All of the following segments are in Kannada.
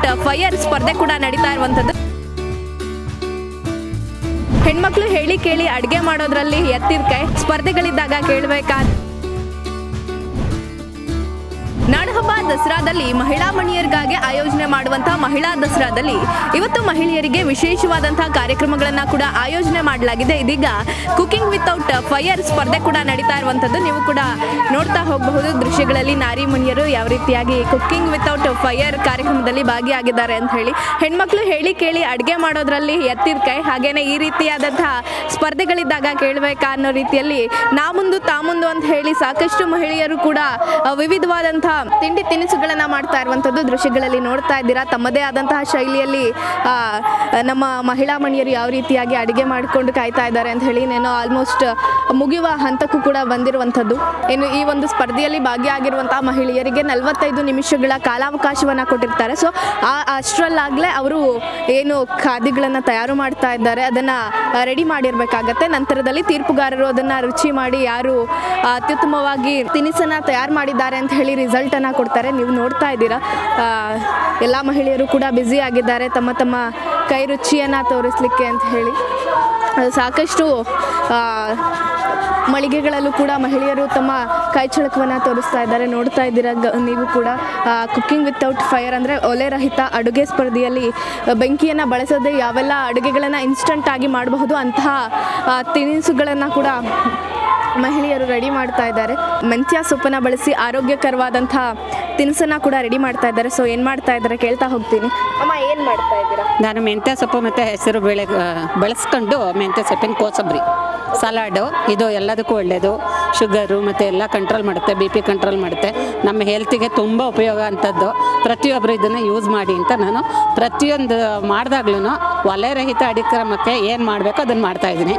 ವಿತೌಟ್ ಫೈರ್ ಸ್ಪರ್ಧೆ ಕೂಡ ನಡೀತಾ ಇರುವಂಥದ್ದು. ಹೆಣ್ಮಕ್ಳು ಹೇಳಿ ಕೇಳಿ ಅಡುಗೆ ಮಾಡೋದ್ರಲ್ಲಿ ಎತ್ತಿರ್ಕೈ, ಸ್ಪರ್ಧೆಗಳಿದ್ದಾಗ ಕೇಳಬೇಕಾದ. ನಾಡಹಬ್ಬ ದಸರಾದಲ್ಲಿ ಮಹಿಳಾ ಮಣಿಯರಿಗಾಗಿ ಆಯೋಜನೆ ಮಾಡುವಂತಹ ಮಹಿಳಾ ದಸರಾದಲ್ಲಿ ಇವತ್ತು ಮಹಿಳೆಯರಿಗೆ ವಿಶೇಷವಾದಂತಹ ಕಾರ್ಯಕ್ರಮಗಳನ್ನ ಕೂಡ ಆಯೋಜನೆ ಮಾಡಲಾಗಿದೆ. ಇದೀಗ ಕುಕಿಂಗ್ ವಿತೌಟ್ ಫೈರ್ ಸ್ಪರ್ಧೆ ಕೂಡ ನಡೀತಾ ಇರುವಂತದ್ದು. ನೀವು ಕೂಡ ನೋಡ್ತಾ ಹೋಗಬಹುದು ದೃಶ್ಯಗಳಲ್ಲಿ ನಾರಿ ಮಣಿಯರು ಯಾವ ರೀತಿಯಾಗಿ ಕುಕಿಂಗ್ ವಿತೌಟ್ ಫೈರ್ ಕಾರ್ಯಕ್ರಮದಲ್ಲಿ ಭಾಗಿಯಾಗಿದ್ದಾರೆ ಅಂತ ಹೇಳಿ. ಹೆಣ್ಮಕ್ಳು ಹೇಳಿ ಕೇಳಿ ಅಡುಗೆ ಮಾಡೋದ್ರಲ್ಲಿ ಎತ್ತಿದ ಕೈ, ಹಾಗೇನೆ ಈ ರೀತಿಯಾದಂತಹ ಸ್ಪರ್ಧೆಗಳಿದ್ದಾಗ ಕೇಳಬೇಕಾ ಅನ್ನೋ ರೀತಿಯಲ್ಲಿ ನಾ ಮುಂದು ತಾ ಮುಂದು ಅಂತ ಹೇಳಿ ಸಾಕಷ್ಟು ಮಹಿಳೆಯರು ಕೂಡ ವಿವಿಧವಾದಂತಹ ತಿಂಡಿ ತಿನಿಸುಗಳನ್ನ ಮಾಡ್ತಾ ಇರುವಂಥದ್ದು ದೃಶ್ಯಗಳಲ್ಲಿ ನೋಡ್ತಾ ಇದ್ದೀರಾ? ತಮ್ಮದೇ ಆದಂತಹ ಶೈಲಿಯಲ್ಲಿ ನಮ್ಮ ಮಹಿಳಾ ಮಣಿಯರು ಯಾವ ರೀತಿಯಾಗಿ ಅಡುಗೆ ಮಾಡಿಕೊಂಡು ಕಾಯ್ತಾ ಇದ್ದಾರೆ ಅಂತ ಹೇಳಿ ನಾನು ಆಲ್ಮೋಸ್ಟ್ ಮುಗಿಯುವ ಹಂತಕ್ಕೂ ಕೂಡ ಬಂದಿರುವಂಥದ್ದು ಇನ್ನು ಈ ಒಂದು ಸ್ಪರ್ಧೆಯಲ್ಲಿ ಭಾಗಿಯಾಗಿರುವಂತಹ ಮಹಿಳೆಯರಿಗೆ ನಲವತ್ತೈದು ನಿಮಿಷಗಳ ಕಾಲಾವಕಾಶವನ್ನು ಕೊಟ್ಟಿರ್ತಾರೆ. ಸೊ ಆ, ಅಷ್ಟರಲ್ಲಾಗಲೇ ಅವರು ಏನು ಖಾದ್ಯಗಳನ್ನು ತಯಾರು ಮಾಡ್ತಾ ಇದ್ದಾರೆ. ಅದನ್ನು ರೆಡಿ ಮಾಡಿರಬೇಕಾಗತ್ತೆ. ನಂತರದಲ್ಲಿ ತೀರ್ಪುಗಾರರು ಅದನ್ನು ರುಚಿ ಮಾಡಿ ಯಾರು ಅತ್ಯುತ್ತಮವಾಗಿ ತಿನಿಸನ್ನು ತಯಾರು ಮಾಡಿದ್ದಾರೆ ಅಂತ ಹೇಳಿ ರಿಸಲ್ಟನ್ನು ಕೊಡ್ತಾರೆ. ನೀವು ನೋಡ್ತಾ ಇದ್ದೀರಾ? ಎಲ್ಲ ಮಹಿಳೆಯರು ಕೂಡ ಬ್ಯುಸಿ ಆಗಿದ್ದಾರೆ. ತಮ್ಮ ತಮ್ಮ ಕೈ ರುಚಿಯನ್ನು ತೋರಿಸಲಿಕ್ಕೆ ಅಂತ ಹೇಳಿ. ಸಾಕಷ್ಟು ಮಳಿಗೆಗಳಲ್ಲೂ ಕೂಡ ಮಹಿಳೆಯರು ತಮ್ಮ ಕೈ ಚಳಕವನ್ನು ತೋರಿಸ್ತಾ ಇದ್ದಾರೆ. ನೋಡ್ತಾ ಇದ್ದೀರಾ ನೀವು ಕೂಡ. ಕುಕ್ಕಿಂಗ್ ವಿತೌಟ್ ಫೈರ್ ಅಂದರೆ ಒಲೆ ರಹಿತ ಅಡುಗೆ ಸ್ಪರ್ಧೆಯಲ್ಲಿ ಬೆಂಕಿಯನ್ನು ಬಳಸದೆ ಯಾವೆಲ್ಲ ಅಡುಗೆಗಳನ್ನು ಇನ್ಸ್ಟಂಟ್ ಆಗಿ ಮಾಡಬಹುದು ಅಂತಹ ತಿನಿಸುಗಳನ್ನು ಕೂಡ ಮಹಿಳೆಯರು ರೆಡಿ ಮಾಡ್ತಾ ಇದ್ದಾರೆ. ಮೆಂತ್ಯ ಸೊಪ್ಪನ್ನು ಬಳಸಿ ಆರೋಗ್ಯಕರವಾದಂಥ ತಿನಿಸನ್ನು ಕೂಡ ರೆಡಿ ಮಾಡ್ತಾ ಇದ್ದಾರೆ. ಸೊ ಏನು ಮಾಡ್ತಾ ಇದ್ದಾರೆ ಕೇಳ್ತಾ ಹೋಗ್ತೀನಿ. ಅಮ್ಮ ಏನು ಮಾಡ್ತಾ ಇದ್ದೀರಾ? ನಾನು ಮೆಂತ್ಯ ಸೊಪ್ಪು ಮತ್ತು ಹೆಸರು ಬೇಳೆ ಬಳಸ್ಕೊಂಡು ಮೆಂತ್ಯ ಸೊಪ್ಪಿನ ಕೋಸಂಬರಿ. ಸಲಾಡು ಇದು ಎಲ್ಲದಕ್ಕೂ ಒಳ್ಳೆಯದು ಶುಗರು ಮತ್ತು ಎಲ್ಲ ಕಂಟ್ರೋಲ್ ಮಾಡುತ್ತೆ ಬಿ ಪಿ ಕಂಟ್ರೋಲ್ ಮಾಡುತ್ತೆ. ನಮ್ಮ ಹೆಲ್ತಿಗೆ ತುಂಬ ಉಪಯೋಗ ಅಂಥದ್ದು ಪ್ರತಿಯೊಬ್ಬರು ಇದನ್ನು ಯೂಸ್ ಮಾಡಿ ಅಂತ ನಾನು ಪ್ರತಿಯೊಂದು ಮಾಡಿದಾಗ್ಲೂ ಒಲೆ ರಹಿತ ಅಡಿಕ್ರಮಕ್ಕೆ ಏನು ಮಾಡಬೇಕೋ ಅದನ್ನು ಮಾಡ್ತಾಯಿದ್ದೀನಿ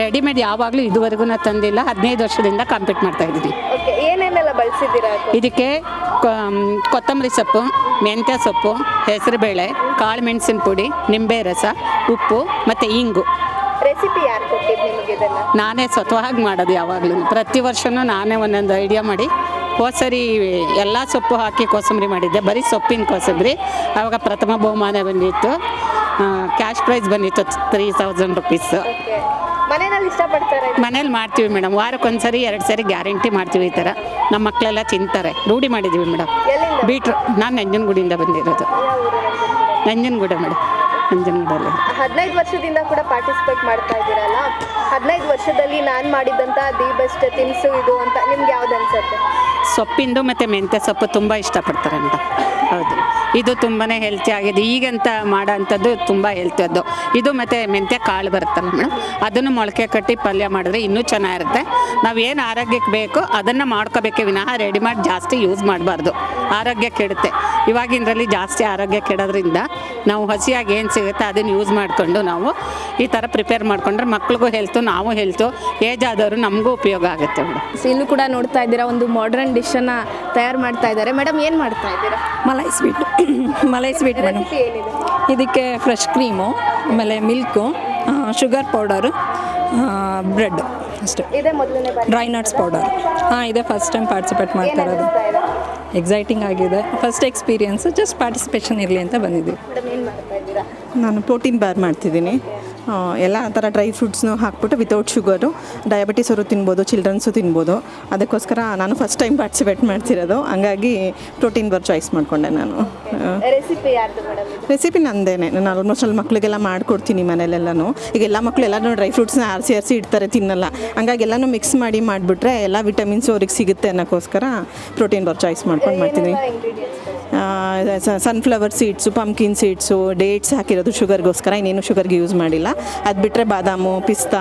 ರೆಡಿಮೇಡ್ ಯಾವಾಗಲೂ ಇದುವರೆಗೂ ನಾನು ತಂದಿಲ್ಲ. ಹದಿನೈದು ವರ್ಷದಿಂದ ಕಾಂಪೀಟ್ ಮಾಡ್ತಾಯಿದ್ದೀನಿ ಓಕೆ ಏನೇನೆಲ್ಲ ಬಳಸಿದ್ದೀರಾ ಇದಕ್ಕೆ ಕೊತ್ತಂಬರಿ ಸೊಪ್ಪು ಮೆಂತ್ಯ ಸೊಪ್ಪು ಹೆಸರುಬೇಳೆ ಕಾಳು ಮೆಣಸಿನ ಪುಡಿ ನಿಂಬೆ ರಸ ಉಪ್ಪು ಮತ್ತು ಇಂಗು. ರೆಸಿಪಿ ಯಾರು ಕೊಟ್ಟಿದ್ದು ನಿಮಗೆ ನಾನೇ ಸ್ವತಃವಾಗಿ ಮಾಡೋದು ಯಾವಾಗಲೂ. ಪ್ರತಿ ವರ್ಷವೂ ನಾನೇ ಒಂದೊಂದು ಐಡಿಯಾ ಮಾಡಿ ಕೋಸರಿ ಸರಿ ಎಲ್ಲ ಸೊಪ್ಪು ಹಾಕಿ ಕೋಸಂಬರಿ ಮಾಡಿದ್ದೆ. ಬರೀ ಸೊಪ್ಪಿನ ಕೋಸಂಬರಿ. ಆವಾಗ ಪ್ರಥಮ ಬಹುಮಾನ ಬಂದಿತ್ತು. ಕ್ಯಾಶ್ ಪ್ರೈಸ್ ಬಂದಿತ್ತು ತ್ರೀ ತೌಸಂಡ್ ರುಪೀಸ್ ಮನೆಯಲ್ಲಿ ಇಷ್ಟಪಡ್ತಾರೆ? ಮನೇಲಿ ಮಾಡ್ತೀವಿ ಮೇಡಮ್. ವಾರಕ್ಕೊಂದ್ಸರಿ ಎರಡು ಸರಿ ಗ್ಯಾರಂಟಿ ಮಾಡ್ತೀವಿ ಈ ಥರ. ನಮ್ಮ ಮಕ್ಕಳೆಲ್ಲ ತಿಂತಾರೆ ರೂಢಿ ಮಾಡಿದ್ದೀವಿ ಮೇಡಮ್. ಎಲ್ಲಿಂದ? ಬೀಟ್ರು ನಾನು ನಂಜನಗೂಡಿಂದ ಬಂದಿರೋದು. ನಂಜನಗೂಡ ಮೇಡಮ್. ನಂಜನಗೂಡಲ್ಲಿ. ಹದಿನೈದು ವರ್ಷದಿಂದ ಕೂಡ ಪಾರ್ಟಿಸಿಪೇಟ್ ಮಾಡ್ತಾ ಇದ್ದೀರಲ್ಲ? ಹದಿನೈದು ವರ್ಷದಲ್ಲಿ ನಾನು ಮಾಡಿದಂಥ ದಿ ಬೆಸ್ಟ್ ತಿನಿಸು ಇದು ಅಂತ ನಿಮ್ಗೆ ಯಾವ್ದು ಅನ್ಸುತ್ತೆ? ಸೊಪ್ಪಿಂದು ಮತ್ತು ಮೆಂತ್ಯ ಸೊಪ್ಪು ತುಂಬ ಇಷ್ಟಪಡ್ತಾರೆ ಅಂತ ಹೌದು. ಇದು ತುಂಬಾ ಹೆಲ್ತಿ ಆಗಿದೆ. ಈಗಂತ ಮಾಡೋ ಅಂಥದ್ದು ತುಂಬ ಹೆಲ್ತಿಯದ್ದು ಇದು ಮತ್ತು ಮೆಂತ್ಯ ಕಾಳು ಬರುತ್ತಲ್ಲ ಮೇಡಮ್? ಅದನ್ನು ಮೊಳಕೆ ಕಟ್ಟಿ ಪಲ್ಯ ಮಾಡಿದ್ರೆ ಇನ್ನೂ ಚೆನ್ನಾಗಿರುತ್ತೆ. ನಾವು ಏನು ಆರೋಗ್ಯಕ್ಕೆ ಬೇಕೋ ಅದನ್ನು ಮಾಡ್ಕೋಬೇಕೆ ವಿನಃ ರೆಡಿಮೇಡ್ ಜಾಸ್ತಿ ಯೂಸ್ ಮಾಡಬಾರ್ದು. ಆರೋಗ್ಯ ಕೆಡುತ್ತೆ. ಇವಾಗಿನದ್ರಲ್ಲಿ ಜಾಸ್ತಿ ಆರೋಗ್ಯ ಕೆಡೋದ್ರಿಂದ ನಾವು ಹಸಿಯಾಗಿ ಏನು ಸಿಗುತ್ತೆ ಅದನ್ನು ಯೂಸ್ ಮಾಡಿಕೊಂಡು ನಾವು ಈ ಥರ ಪ್ರಿಪೇರ್ ಮಾಡಿಕೊಂಡ್ರೆ ಮಕ್ಳಿಗೂ ಹೆಲ್ತು ನಾವು ಹೆಲ್ತು ಏಜ್ ಆದವರು ನಮಗೂ ಉಪಯೋಗ ಆಗುತ್ತೆ ಮೇಡಮ್. ಇಲ್ಲೂ ಕೂಡ ನೋಡ್ತಾ ಇದ್ದೀರಾ ಒಂದು ಮಾಡ್ರನ್ ಡಿಶನ್ನು ತಯಾರು ಮಾಡ್ತಾ ಇದ್ದಾರೆ. ಮೇಡಮ್ ಏನು ಮಾಡ್ತಾ ಇದ್ದೀರಾ? Malai sweet malai sweet madam. ಇದಕ್ಕೆ ಫ್ರೆಶ್ ಕ್ರೀಮು ಆಮೇಲೆ ಮಿಲ್ಕು ಶುಗರ್ ಪೌಡರು ಬ್ರೆಡ್ ಅಷ್ಟೇ. ಇದೇ ಮೊದಲನೇ ಬಾರಿ. ಡ್ರೈ ನಟ್ಸ್ ಪೌಡರ್ ಹಾಂ ಇದೆ ಫಸ್ಟ್ ಟೈಮ್ ಪಾರ್ಟಿಸಿಪೇಟ್ ಮಾಡ್ತಾ ಇರೋದು. ಎಕ್ಸೈಟಿಂಗ್ ಆಗಿದೆ. ಫಸ್ಟ್ ಎಕ್ಸ್ಪೀರಿಯನ್ಸ್ ಜಸ್ಟ್ ಪಾರ್ಟಿಸಿಪೇಷನ್ ಇರಲಿ ಅಂತ ಬಂದಿದ್ದೀವಿ. ಮೇಡಮ್ ಏನು ಮಾಡ್ತಾ ಇದ್ದೀರಾ? ನಾನು ಪ್ರೋಟೀನ್ ಬಾರ್ ಮಾಡ್ತಿದ್ದೀನಿ. ಎಲ್ಲ ಥರ ಡ್ರೈ ಫ್ರೂಟ್ಸ್ನು ಹಾಕ್ಬಿಟ್ಟು ವಿತೌಟ್ ಶುಗರು ಡಯಾಬಿಟಿಸ್ ಅವರು ತಿನ್ಬೋದು ಚಿಲ್ಡ್ರನ್ಸು ತಿನ್ಬೋದು. ಅದಕ್ಕೋಸ್ಕರ ನಾನು ಫಸ್ಟ್ ಟೈಮ್ ಪಾರ್ಟಿಸಿಪೇಟ್ ಮಾಡ್ತಿರೋದು. ಹಂಗಾಗಿ ಪ್ರೋಟೀನ್ ಬಾರ್ ಚಾಯ್ಸ್ ಮಾಡಿಕೊಂಡೆ ನಾನು. ರೆಸಿಪಿ ರೆಸಿಪಿ ನಂದೇನೆ. ನಾನು ಆಲ್ಮೋಸ್ಟ್ ಅಲ್ಲಿ ಮಕ್ಕಳಿಗೆಲ್ಲ ಮಾಡಿಕೊಡ್ತೀನಿ ಮನೇಲೆಲ್ಲನೂ ಈಗ ಎಲ್ಲ ಮಕ್ಕಳು ಎಲ್ಲನೂ ಡ್ರೈ ಫ್ರೂಟ್ಸ್ನ ಆರಿಸಿ ಆರಿಸಿ ಇಡ್ತಾರೆ ತಿನ್ನಲ್ಲ. ಹಂಗಾಗಿ ಎಲ್ಲನೂ ಮಿಕ್ಸ್ ಮಾಡಿ ಮಾಡಿಬಿಟ್ರೆ ಎಲ್ಲ ವಿಟಮಿನ್ಸ್ ಅವ್ರಿಗೆ ಸಿಗುತ್ತೆ ಅನ್ನೋಕ್ಕೋಸ್ಕರ ಪ್ರೋಟೀನ್ ಬಾರ್ ಚಾಯ್ಸ್ ಮಾಡ್ಕೊಂಡು ಮಾಡ್ತೀನಿ. Sunflower seeds pumpkin seeds dates ಹಾಕಿರೋದು ಶುಗರ್ಗೋಸ್ಕರ ಇನ್ನೇನು ಶುಗರ್ಗೆ ಯೂಸ್ ಮಾಡಿಲ್ಲ. ಅದು ಬಿಟ್ಟರೆ ಬಾದಾಮು, ಪಿಸ್ತಾ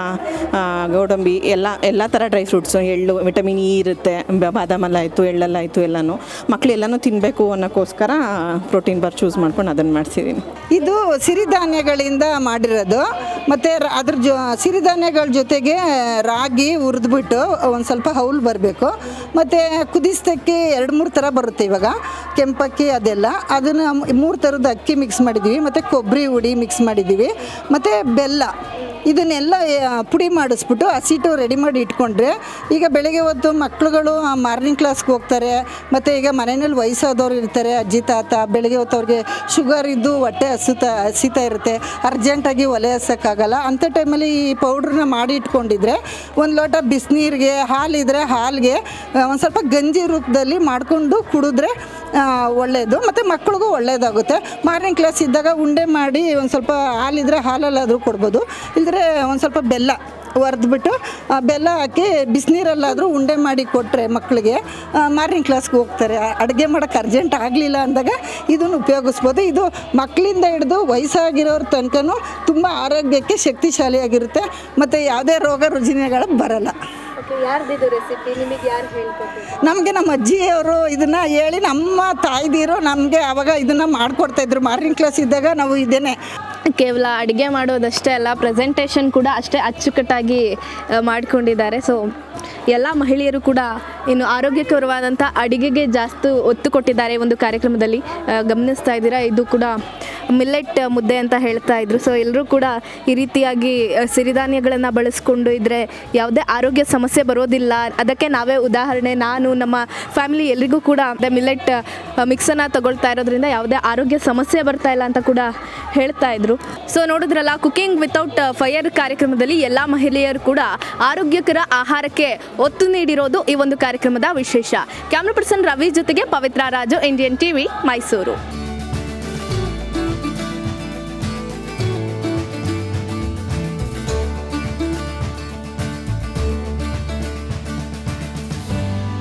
ಗೋಡಂಬಿ, ಎಲ್ಲ ಎಲ್ಲ ಥರ ಡ್ರೈ ಫ್ರೂಟ್ಸು ಎಳ್ಳು ವಿಟಮಿನ್ ಇ ಇರುತ್ತೆ. ಬ- ಬಾದಾಮಲ್ಲ ಆಯಿತು ಎಳ್ಳಲ್ಲಾಯಿತು ಎಲ್ಲನೂ. ಮಕ್ಳು ಎಲ್ಲನೂ ತಿನ್ನಬೇಕು ಅನ್ನೋಕ್ಕೋಸ್ಕರ ಪ್ರೋಟೀನ್ ಬಾರ್ ಚೂಸ್ ಮಾಡ್ಕೊಂಡು ಅದನ್ನು ಮಾಡಿಸಿದ್ದೀನಿ ಇದು ಸಿರಿಧಾನ್ಯಗಳಿಂದ ಮಾಡಿರೋದು. ಮತ್ತು ಅದ್ರ ಜೊ ಸಿರಿಧಾನ್ಯಗಳ ಜೊತೆಗೆ ರಾಗಿ ಹುರಿದ್ಬಿಟ್ಟು ಒಂದು ಸ್ವಲ್ಪ ಹೌಲ್ ಬರಬೇಕು. ಮತ್ತು ಕುದಿಸ್ತಕ್ಕೆ ಎರಡು ಮೂರು ಥರ ಬರುತ್ತೆ ಇವಾಗ. ಕೆಂಪಕ್ಕಿ ಅದೆಲ್ಲ ಅದನ್ನು ಮೂರು ಥರದ ಅಕ್ಕಿ ಮಿಕ್ಸ್ ಮಾಡಿದ್ದೀವಿ ಮತ್ತು ಕೊಬ್ಬರಿ ಹುಡಿ ಮಿಕ್ಸ್ ಮಾಡಿದ್ದೀವಿ ಮತ್ತು ಬೆಲ್ಲ. ಇದನ್ನೆಲ್ಲ ಪುಡಿ ಮಾಡಿಸ್ಬಿಟ್ಟು ಹಸಿಟ್ಟು ರೆಡಿ ಮಾಡಿ ಇಟ್ಕೊಂಡ್ರೆ, ಈಗ ಬೆಳಗ್ಗೆ ಹೊತ್ತು ಮಕ್ಕಳುಗಳು ಮಾರ್ನಿಂಗ್ ಕ್ಲಾಸ್ಗೆ ಹೋಗ್ತಾರೆ, ಮತ್ತು ಈಗ ಮನೆಯಲ್ಲಿ ವಯಸ್ಸಾದವ್ರು ಇರ್ತಾರೆ, ಅಜ್ಜಿ, ತಾತ, ಬೆಳಗ್ಗೆ ಹೊತ್ತು ಅವ್ರಿಗೆ ಶುಗರ್ ಇದ್ದು ಹೊಟ್ಟೆ ಹಸುತ್ತಾ ಹಸಿತಾ ಇರುತ್ತೆ ಅರ್ಜೆಂಟಾಗಿ ಒಲೆ ಹಸೋಕ್ಕಾಗಲ್ಲ. ಅಂಥ ಟೈಮಲ್ಲಿ ಈ ಪೌಡ್ರನ್ನ ಮಾಡಿ ಇಟ್ಕೊಂಡಿದ್ರೆ, ಒಂದು ಲೋಟ ಬಿಸಿನೀರಿಗೆ, ಹಾಲಿದ್ರೆ ಹಾಲಿಗೆ ಒಂದು ಸ್ವಲ್ಪ ಗಂಜಿ ರೂಪದಲ್ಲಿ ಮಾಡಿಕೊಂಡು ಕುಡಿದ್ರೆ ಒಳ್ಳೆಯದು ಮತ್ತು ಮಕ್ಳಿಗೂ ಒಳ್ಳೆಯದಾಗುತ್ತೆ ಮಾರ್ನಿಂಗ್ ಕ್ಲಾಸ್ ಇದ್ದಾಗ ಉಂಡೆ ಮಾಡಿ ಒಂದು ಸ್ವಲ್ಪ ಹಾಲಿದ್ರೆ ಹಾಲಲ್ಲಾದರೂ ಕೊಡ್ಬೋದು. ಇಲ್ಲದ್ರೆ ಒಂದು ಸ್ವಲ್ಪ ಬೆಲ್ಲ ಒರೆದ್ಬಿಟ್ಟು ಬೆಲ್ಲ ಹಾಕಿ ಬಿಸಿನೀರಲ್ಲಾದರೂ ಉಂಡೆ ಮಾಡಿ ಕೊಟ್ಟರೆ ಮಕ್ಕಳಿಗೆ ಮಾರ್ನಿಂಗ್ ಕ್ಲಾಸ್ಗೆ ಹೋಗ್ತಾರೆ. ಅಡುಗೆ ಮಾಡೋಕ್ಕೆ ಅರ್ಜೆಂಟ್ ಆಗಲಿಲ್ಲ ಅಂದಾಗ ಇದನ್ನು ಉಪಯೋಗಿಸ್ಬೋದು. ಇದು ಮಕ್ಕಳಿಂದ ಹಿಡಿದು ವಯಸ್ಸಾಗಿರೋರ ತನಕನೂ ತುಂಬ ಆರೋಗ್ಯಕ್ಕೆ ಶಕ್ತಿಶಾಲಿಯಾಗಿರುತ್ತೆ. ಮತ್ತು ಯಾವುದೇ ರೋಗ ರುಜಿನಗಳು ಬರಲ್ಲ. ಯಾರ್ದಿದು ರೆಸಿಪಿ ನಿಮಗೆ ಯಾರು ನಮಗೆ ನಮ್ಮ ಅಜ್ಜಿಯವರು ಇದನ್ನ ಹೇಳಿ ನಮ್ಮ ತಾಯ್ದಿರು ನಮಗೆ ಅವಾಗ ಇದನ್ನು ಮಾಡಿಕೊಡ್ತಾಯಿದ್ರು ಮಾರ್ನಿಂಗ್ ಕ್ಲಾಸ್ ಇದ್ದಾಗ ನಾವು ಇದೇನೆ ಕೇವಲ ಅಡುಗೆ ಮಾಡೋದಷ್ಟೇ ಅಲ್ಲ ಪ್ರೆಸೆಂಟೇಷನ್ ಕೂಡ ಅಷ್ಟೇ ಅಚ್ಚುಕಟ್ಟಾಗಿ ಮಾಡಿಕೊಂಡಿದ್ದಾರೆ. ಸೊ ಎಲ್ಲ ಮಹಿಳೆಯರು ಕೂಡ ಇನ್ನು ಆರೋಗ್ಯಕರವಾದಂಥ ಅಡುಗೆಗೆ ಜಾಸ್ತಿ ಒತ್ತು ಕೊಟ್ಟಿದ್ದಾರೆ ಒಂದು ಕಾರ್ಯಕ್ರಮದಲ್ಲಿ. ಗಮನಿಸ್ತಾ ಇದ್ದೀರಾ? ಇದು ಕೂಡ ಮಿಲ್ಲೆಟ್ ಮುದ್ದೆ ಅಂತ ಹೇಳ್ತಾ ಇದ್ರು. ಸೊ ಎಲ್ಲರೂ ಕೂಡ ಈ ರೀತಿಯಾಗಿ ಸಿರಿಧಾನ್ಯಗಳನ್ನು ಬಳಸ್ಕೊಂಡು ಇದ್ದರೆ ಯಾವುದೇ ಆರೋಗ್ಯ ಸಮಸ್ಯೆ ಬರೋದಿಲ್ಲ. ಅದಕ್ಕೆ ನಾವೇ ಉದಾಹರಣೆ, ನಾನು, ನಮ್ಮ ಫ್ಯಾಮಿಲಿ ಎಲ್ರಿಗೂ ಕೂಡ ಮಿಲ್ಲೆಟ್ ಮಿಕ್ಸನ್ನು ತಗೊಳ್ತಾ ಇರೋದ್ರಿಂದ ಯಾವುದೇ ಆರೋಗ್ಯ ಸಮಸ್ಯೆ ಬರ್ತಾ ಇಲ್ಲ ಅಂತ ಕೂಡ ಹೇಳ್ತಾ ಇದ್ರು. ಸೊ ನೋಡಿದ್ರಲ್ಲ ಕುಕಿಂಗ್ ವಿತೌಟ್ ಫೈರ್ ಕಾರ್ಯಕ್ರಮದಲ್ಲಿ ಎಲ್ಲ ಮಹಿಳೆಯರು ಕೂಡ ಆರೋಗ್ಯಕರ ಆಹಾರಕ್ಕೆ ಒತ್ತು ನೀಡಿರೋದು ಈ ಒಂದು ಕಾರ್ಯಕ್ರಮದ ವಿಶೇಷ. ಕ್ಯಾಮ್ರಾ ಪರ್ಸನ್ ರವಿ ಜೊತೆಗೆ ಪವಿತ್ರ ರಾಜು ಇಂಡಿಯನ್ ಟಿವಿ ಮೈಸೂರು